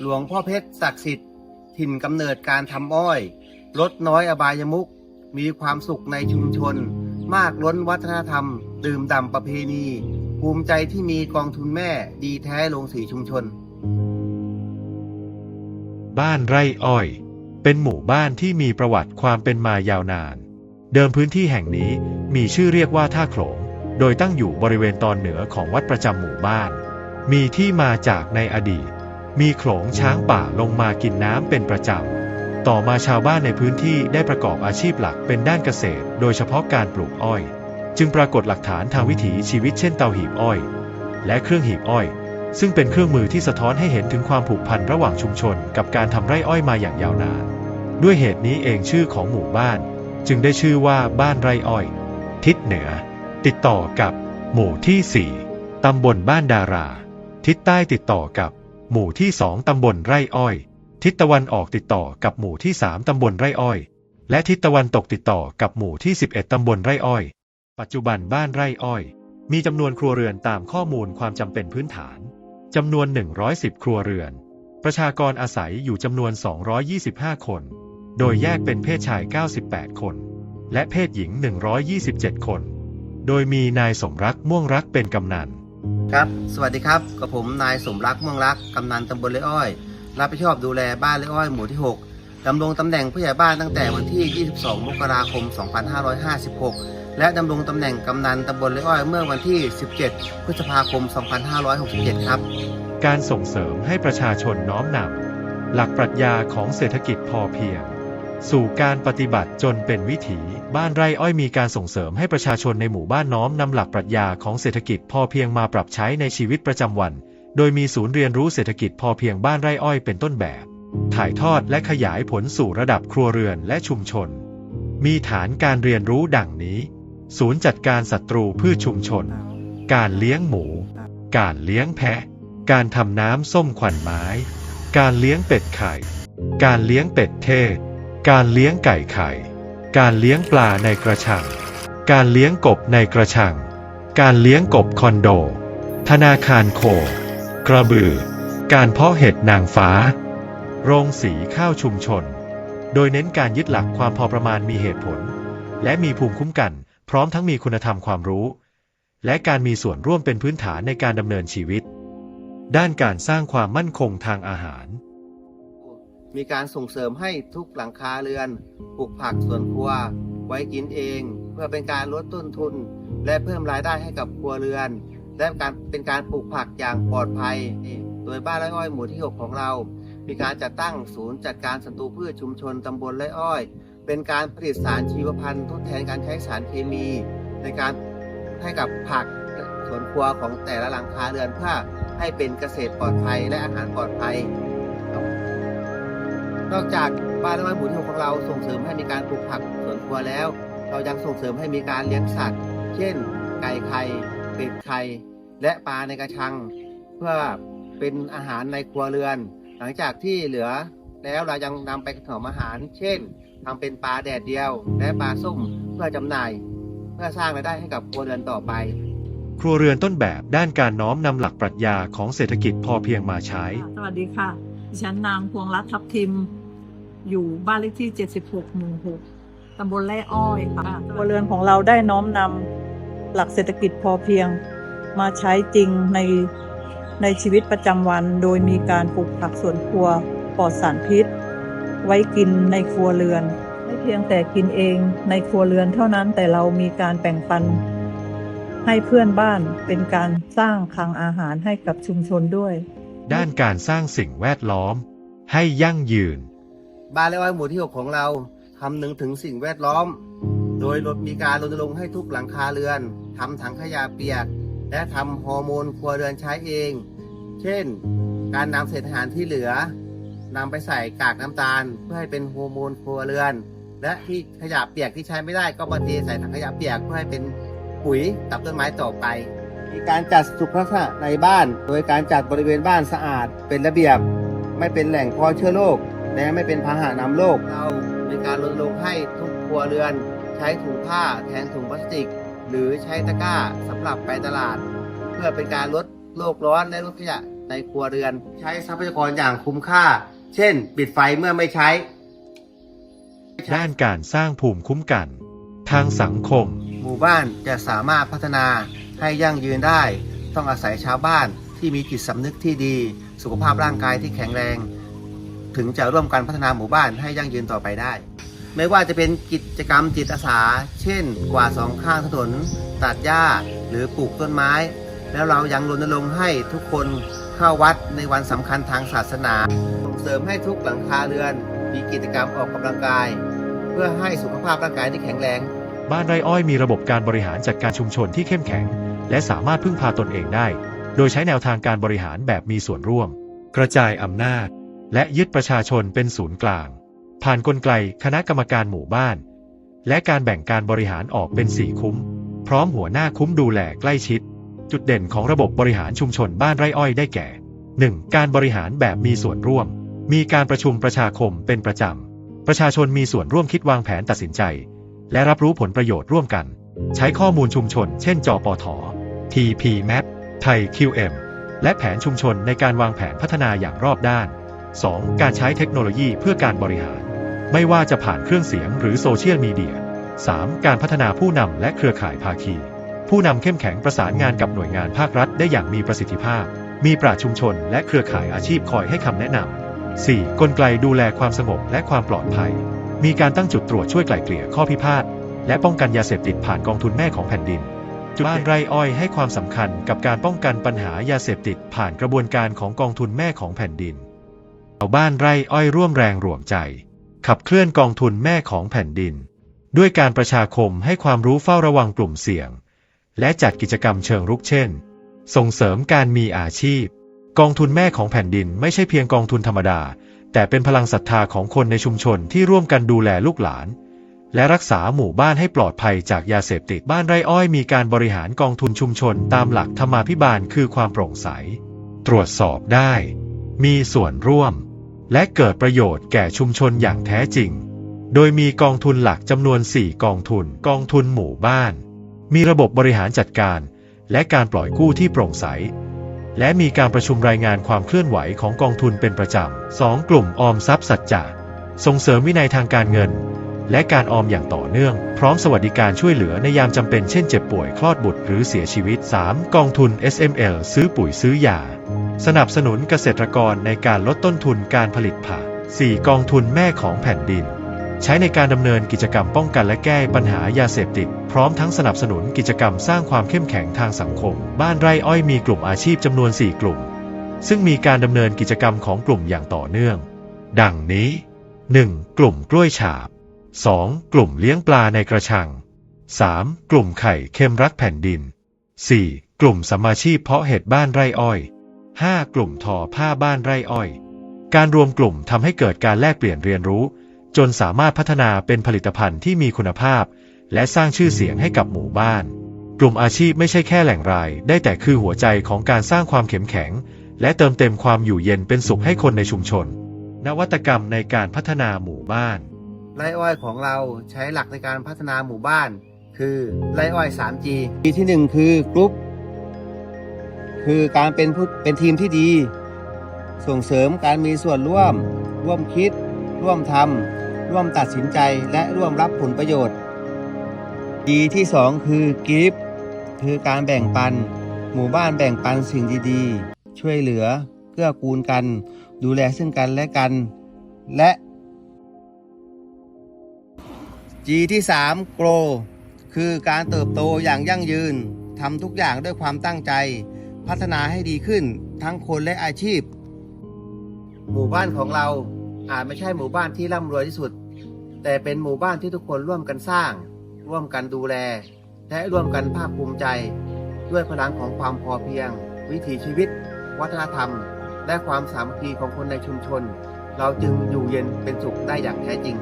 หลวงพ่อเพชรศักดิ์สิทธิ์ถิ่นกำเนิดการทำอ้อย ลดน้อยอบายมุก มีความสุขในชุมชน มากล้นวัฒนธรรม ดื่มด่ำประเพณี ภูมิใจที่มีกองทุนแม่ดีแท้ลงสีชุมชน บ้านไร่อ้อย เป็นหมู่บ้านที่มีประวัติความเป็นมายาวนาน เดิมพื้นที่แห่งนี้มีชื่อเรียกว่าท่าโขลง โดยตั้งอยู่บริเวณตอนเหนือของวัดประจำหมู่บ้าน มีที่มาจากในอดีต มีโขลงช้างป่าลงมากินน้ำเป็นประจำ ต่อมาชาวบ้านในพื้นที่ได้ประกอบอาชีพหลักเป็นด้านเกษตร โดยเฉพาะการปลูกอ้อย จึงปรากฏหลักฐานทางวิถีชีวิตเช่นเตาหีบอ้อย และเครื่องหีบอ้อย ซึ่งเป็นเครื่องมือที่สะท้อนให้เห็นถึงความผูกพันระหว่างชุมชน กับการทำไร่อ้อยมาอย่างยาวนาน ด้วยเหตุนี้เองชื่อของหมู่บ้าน จึงได้ชื่อว่าบ้านไร่อ้อย ทิศเหนือ ติดต่อกับ หมู่ที่ 4ตำบลบ้านดารา ทิศใต้ติดต่อกับ หมู่ที่2ตำบลไร่อ้อย ทิศตะวันออกติดต่อกับหมู่ที่3ตำบลไร่อ้อย และทิศตะวันตกติดต่อกับหมู่ที่ 11ตำบลไร่อ้อย ปัจจุบันบ้านไร่อ้อย มีจำนวนครัวเรือนตามข้อมูลความจำเป็นพื้นฐานจำนวน 110 ครัวเรือน ประชากรอาศัยอยู่จำนวน 225 คน โดยแยกเป็นเพศชาย 98 คน และเพศหญิง 127 คน โดยมีนายสมรักม่วงรักเป็นกำนัน ครับ สวัสดีครับ กับผมนายสมรักม่วงรัก กำนันตำบลเลยอ้อย รับผิดชอบดูแลบ้านเลยอ้อยหมู่ที่ 6 ดำรงตำแหน่งผู้ใหญ่บ้านตั้งแต่วันที่ 22 มกราคม 2556 และดำรงตำแหน่งกำนันตำบลเลยอ้อยเมื่อวันที่ 17 พฤษภาคม 2567 ครับ การส่งเสริมให้ประชาชนน้อมนำหลักปรัชญาของเศรษฐกิจพอเพียง สู่การปฏิบัติจนเป็นวิถี บ้านไร่อ้อยมีการส่งเสริมให้ประชาชนในหมู่บ้านน้อมนำหลักปรัชญาของเศรษฐกิจพอเพียงมาปรับใช้ในชีวิตประจำวัน โดยมีศูนย์เรียนรู้เศรษฐกิจพอเพียงบ้านไร่อ้อยเป็นต้นแบบ ถ่ายทอดและขยายผลสู่ระดับครัวเรือนและชุมชน มีฐานการเรียนรู้ดังนี้ ศูนย์จัดการศัตรูพืชชุมชน การเลี้ยงหมู การเลี้ยงแพะ การทำน้ำส้มขวัญไม้ การเลี้ยงเป็ดไข่ การเลี้ยงเป็ดเทศ การเลี้ยงไก่ไข่ การเลี้ยงปลาในกระชัง การเลี้ยงกบในกระชัง การเลี้ยงกบคอนโด ธนาคารโค กระบือ การเพาะเห็ดนางฟ้า โรงสีข้าวชุมชน โดยเน้นการยึดหลักความพอประมาณมีเหตุผล และมีภูมิคุ้มกัน พร้อมทั้งมีคุณธรรมความรู้ และการมีส่วนร่วมเป็นพื้นฐานในการดำเนินชีวิต ด้านการสร้างความมั่นคงทางอาหาร มีการส่งเสริมให้ทุกหลังคาเรือนปลูกผักสวนครัว ไว้กินเอง เพื่อเป็นการลดต้นทุน และเพิ่มรายได้ให้กับครัวเรือน และการเป็นการปลูกผักอย่างปลอดภัย โดยบ้านไร่อ้อยหมู่ที่ 6 ของเรา มีการจัดตั้งศูนย์จัดการศัตรูพืชชุมชนตำบลไร่อ้อย เป็นการผลิตสารชีวพันธุ์ทดแทนการใช้สารเคมี ในการให้กับผักสวนครัวของแต่ละหลังคาเรือนเพื่อให้เป็นเกษตรปลอดภัยและอาหารปลอดภัย นอกจากบ้านไร่หมู่ที่หกของเราส่งเสริมให้มีการปลูกผักสวนครัวแล้ว เรายังส่งเสริมให้มีการเลี้ยงสัตว์ เช่น ไก่ไข่เป็ดไข่และปลาในกระชัง เพื่อเป็นอาหารในครัวเรือน หลังจากที่เหลือแล้วเรายังนำไปถนอมอาหาร เช่นทำเป็นปลาแดดเดียว และปลาส้มเพื่อจำหน่าย เพื่อสร้างรายได้ให้กับครัวเรือนต่อไป ครัวเรือนต้นแบบด้านการน้อมนำหลักปรัชญาของเศรษฐกิจพอเพียงมาใช้ สวัสดีค่ะดิฉันนางพวงรัตน์ทับทิม อยู่บ้านเลขที่ 76 หมู่ 6 ตำบลแร่อ้อยค่ะครัวเรือนของเราได้น้อมนำหลักเศรษฐกิจพอเพียงมาใช้จริงในในชีวิตประจำวัน โดยมีการปลูกผักสวนครัวปลอดสารพิษ ไว้กินในครัวเรือน ไม่เพียงแต่กินเองในครัวเรือนเท่านั้นแต่เรามีการแบ่งปัน ให้เพื่อนบ้านเป็นการสร้างคลังอาหารให้กับชุมชนด้วย ด้านการสร้างสิ่งแวดล้อม ให้ยั่งยืน บ้านและอ้อยหมู่ที่ 6 ของเราคำนึงถึงสิ่งแวดล้อม โดยลดมีการรณรงค์ให้ทุกหลังคาเรือนทำถังขยะเปียก และทำฮอร์โมนครัวเรือนใช้เอง เช่น การนำเศษอาหารที่เหลือนำไปใส่กากน้ำตาล เพื่อให้เป็นฮอร์โมนครัวเรือน และที่ขยะเปียกที่ใช้ไม่ได้ก็มาเทใส่ถังขยะเปียกเพื่อให้เป็นปุ๋ยกับต้นไม้ต่อไป มีการจัดสุขลักษณะในบ้าน โดยการจัดบริเวณบ้านสะอาดเป็นระเบียบ ไม่เป็นแหล่งเพาะเชื้อโรค และไม่เป็นพาหะนำโรคเรามีการรณรงค์ให้ทุกครัวเรือน ใช้ถุงผ้าแทนถุงพลาสติก หรือใช้ตะกร้าสำหรับไปตลาด เพื่อเป็นการลดโลกร้อนและลดขยะในครัวเรือน ใช้ทรัพยากรอย่างคุ้มค่า เช่น ปิดไฟเมื่อไม่ใช้ด้านการสร้างภูมิคุ้มกัน ทางสังคม หมู่บ้านจะสามารถพัฒนาให้ยั่งยืนได้ ต้องอาศัยชาวบ้านที่มีจิตสำนึกที่ดี สุขภาพร่างกายที่แข็งแรง ถึงจะร่วมกันพัฒนาหมู่บ้านให้ยั่งยืนต่อไปได้ ไม่ว่าจะเป็นกิจกรรมจิตอาสา เช่น กวาดสองข้างถนน ตัดหญ้า หรือปลูกต้นไม้ แล้วเรายังรณรงค์ให้ทุกคนเข้าวัดในวันสำคัญทางศาสนา ส่งเสริมให้ทุกหลังคาเรือน มีกิจกรรมออกกำลังกาย เพื่อให้สุขภาพร่างกายที่แข็งแรง บ้านไร่อ้อยมีระบบการบริหารจัดการชุมชนที่เข้มแข็ง และสามารถพึ่งพาตนเองได้ โดยใช้แนวทางการบริหารแบบมีส่วนร่วม กระจายอำนาจ และยึดประชาชนเป็นศูนย์กลาง ผ่านกลไกคณะกรรมการหมู่บ้าน และการแบ่งการบริหารออกเป็นสี่คุ้ม พร้อมหัวหน้าคุ้มดูแลใกล้ชิด จุดเด่นของระบบบริหารชุมชนบ้านไร่อ้อยได้แก่ 1. การบริหารแบบมีส่วนร่วม มีการประชุมประชาคมเป็นประจำ ประชาชนมีส่วนร่วมคิดวางแผนตัดสินใจ และรับรู้ผลประโยชน์ร่วมกัน ใช้ข้อมูลชุมชน เช่นจปท TP Map ไทย QM และแผนชุมชนในการวางแผนพัฒนาอย่างรอบด้าน 2. การใช้เทคโนโลยีเพื่อการบริหาร ไม่ว่าจะผ่านเครื่องเสียงหรือโซเชียลมีเดีย 3. การพัฒนาผู้นำและเครือข่ายภาคี ผู้นำเข้มแข็งประสานงานกับหน่วยงานภาครัฐได้อย่างมีประสิทธิภาพ มีปราชชุมชนและเครือข่ายอาชีพคอยให้คำแนะนำ 4. กลไกดูแลความสงบและความปลอดภัย มีการตั้งจุดตรวจช่วยไกล่เกลี่ยข้อพิพาทและป้องกันยาเสพติดผ่านกองทุนแม่ของแผ่นดินบ้านไร่อ้อยให้ความสำคัญกับการป้องกันปัญหายาเสพติดผ่านกระบวนการของกองทุนแม่ของแผ่นดินาวบ้านไร่อ้อยร่วมแรงร่วมใจ ขับเคลื่อนกองทุนแม่ของแผ่นดิน ด้วยการประชาคมให้ความรู้เฝ้าระวังกลุ่มเสี่ยง และจัดกิจกรรมเชิงรุกเช่น ส่งเสริมการมีอาชีพ กองทุนแม่ของแผ่นดินไม่ใช่เพียงกองทุนธรรมดา แต่เป็นพลังศรัทธาของคนในชุมชนที่ร่วมกันดูแลลูกหลาน และรักษาหมู่บ้านให้ปลอดภัยจากยาเสพติดบ้านไร่อ้อยมีการบริหารกองทุนชุมชนตามหลักธรรมาภิบาลคือความโปร่งใส ตรวจสอบได้ มีส่วนร่วม และเกิดประโยชน์แก่ชุมชนอย่างแท้จริง โดยมีกองทุนหลักจำนวน 4 กองทุน กองทุนหมู่บ้าน มีระบบบริหารจัดการ และการปล่อยกู้ที่โปร่งใส และมีการประชุมรายงานความเคลื่อนไหวของกองทุนเป็นประจำ 2. กลุ่มออมทรัพย์สัจจะส่งเสริมวินัยทางการเงิน และการออมอย่างต่อเนื่อง พร้อมสวัสดิการช่วยเหลือในยามจำเป็นเช่นเจ็บป่วยคลอดบุตรหรือเสียชีวิต 3. กองทุน SML ซื้อปุ๋ยซื้อยา สนับสนุนเกษตรกรในการลดต้นทุนการผลิตผัก 4. กองทุนแม่ของแผ่นดิน ใช้ในการดำเนินกิจกรรมป้องกันและแก้ปัญหายาเสพติด พร้อมทั้งสนับสนุนกิจกรรมสร้างความเข้มแข็งทางสังคม บ้านไร่อ้อยมีกลุ่มอาชีพจำนวน 4 กลุ่ม ซึ่งมีการดำเนินกิจกรรมของกลุ่มอย่างต่อเนื่อง ดังนี้ 1. กลุ่มกล้วยฉาบ 2. กลุ่มเลี้ยงปลาในกระชัง 3. กลุ่มไข่เค็มรักแผ่นดิน 4. กลุ่มสมมาชีพเพาะเห็ดบ้านไร่อ้อย 5. กลุ่มทอผ้าบ้านไร่อ้อย การรวมกลุ่มทำให้เกิดการแลกเปลี่ยนเรียนรู้ จนสามารถพัฒนาเป็นผลิตภัณฑ์ที่มีคุณภาพ และสร้างชื่อเสียงให้กับหมู่บ้าน กลุ่มอาชีพไม่ใช่แค่แหล่งราย ได้แต่คือหัวใจของการสร้างความเข้มแข็ง และเติมเต็มความอยู่เย็นเป็นสุขให้คนในชุมชน นวัตกรรมในการพัฒนาหมู่บ้านไร่อ้อยของเราใช้หลักในการพัฒนาหมู่บ้าน คือไร่อ้อย 3G ทีที่1 คือกรุ๊ป คือการเป็นผู้เป็นทีมที่ดี ส่งเสริมการมีส่วนร่วม ร่วมคิด ร่วมทำร่วมตัดสินใจและร่วมรับผลประโยชน์ G ที่ 2 คือกิฟคือการแบ่งปัน หมู่บ้านแบ่งปันสิ่งดีๆ ช่วยเหลือเกื้อกูลกัน ดูแลซึ่งกันและกัน และ G ที่3 grow คือการเติบโตอย่างยั่งยืนทำทุกอย่างด้วยความตั้งใจ พัฒนาให้ดีขึ้นทั้งคนและอาชีพ หมู่บ้านของเราอาจไม่ใช่หมู่บ้านที่ร่ำรวยที่สุด แต่เป็นหมู่บ้านที่ทุกคนร่วมกันสร้าง ร่วมกันดูแล และร่วมกันภาคภูมิใจ ด้วยพลังของความพอเพียง วิถีชีวิต วัฒนธรรม และความสามัคคีของคนในชุมชน เราจึงอยู่เย็นเป็นสุขได้อย่างแท้จริง